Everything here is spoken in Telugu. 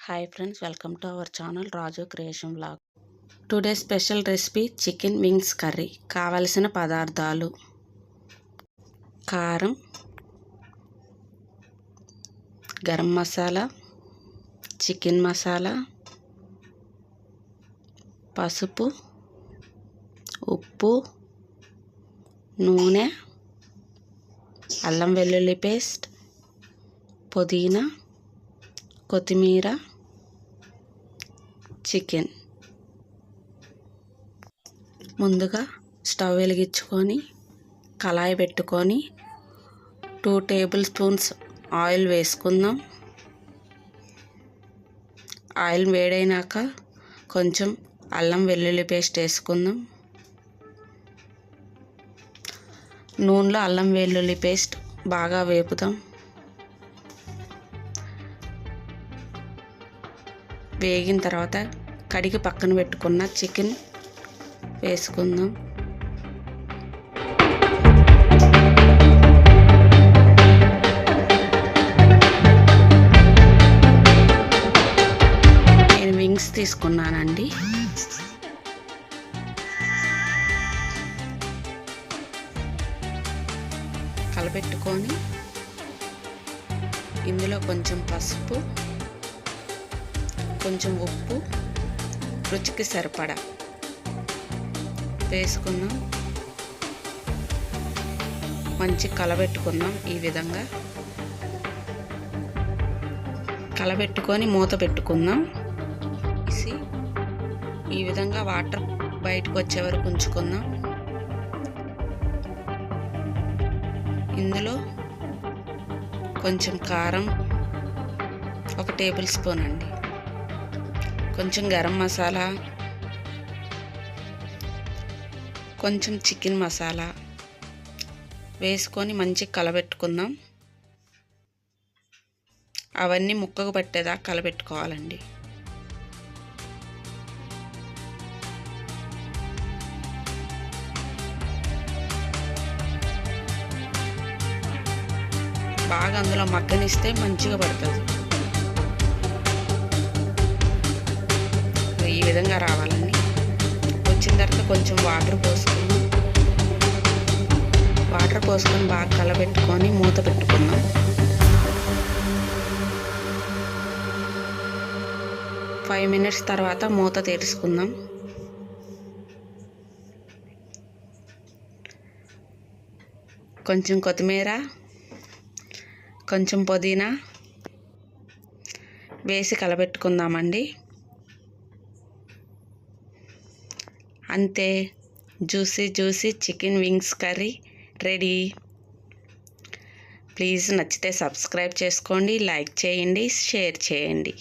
Hi friends welcome to our channel Raju creation blog today special recipe chicken wings curry కావలసిన పదార్థాలు. కారం. గరం మసాలా. చికెన్ మసాలా. పసుపు. ఉప్పు. నూనె. అల్లం వెల్లుల్లి పేస్ట్. పుదీనా. కొత్తిమీర. చికెన్. ముందుగా స్టవ్ వెలిగించుకొని కళాయి పెట్టుకొని టూ టేబుల్ స్పూన్స్ ఆయిల్ వేసుకుందాం. ఆయిల్ వేడైనాక కొంచెం అల్లం వెల్లుల్లి పేస్ట్ వేసుకుందాం. నూనెలో అల్లం వెల్లుల్లి పేస్ట్ బాగా వేపుదాం. వేగిన తర్వాత కడిగి పక్కన పెట్టుకున్న చికెన్ వేసుకుందాం. నేను వింగ్స్ తీసుకున్నానండి. కలబెట్టుకొని ఇందులో కొంచెం పసుపు కొంచెం ఉప్పు రుచికి సరిపడా. వేసుకున్నాం. మంచి కలబెట్టుకున్నాం ఈ విధంగా. కలబెట్టుకొని మూత పెట్టుకుందాం. తీసి ఈ విధంగా వాటర్ బయటకు వచ్చే వరకు ఉంచుకుందాం. ఇందులో కొంచెం కారం ఒక టేబుల్ స్పూన్ అండి. కొంచెం గరం మసాలా కొంచెం చికెన్ మసాలా వేసుకొని మంచిగా కలబెట్టుకుందాం. అవన్నీ ముక్కకు పట్టేదా కలబెట్టుకోవాలండి. బాగా అందులో మగ్గనిస్తే మంచిగా పడుతుంది. విధంగా రావాలండి వచ్చిన తర్వాత కొంచెం వాటర్ పోసుకుని వాటర్ పోసుకొని బాగా కలబెట్టుకొని మూత పెట్టుకుందాం. ఫైవ్ మినిట్స్ తర్వాత మూత తెరుచుకుందాం. కొంచెం కొత్తిమీర కొంచెం పుదీనా వేసి కలబెట్టుకుందామండి. అంతే. Juicy juicy chicken wings curry ready. Please నచ్చితే సబ్స్క్రైబ్ చేసుకోండి లైక్ చేయండి షేర్ చేయండి.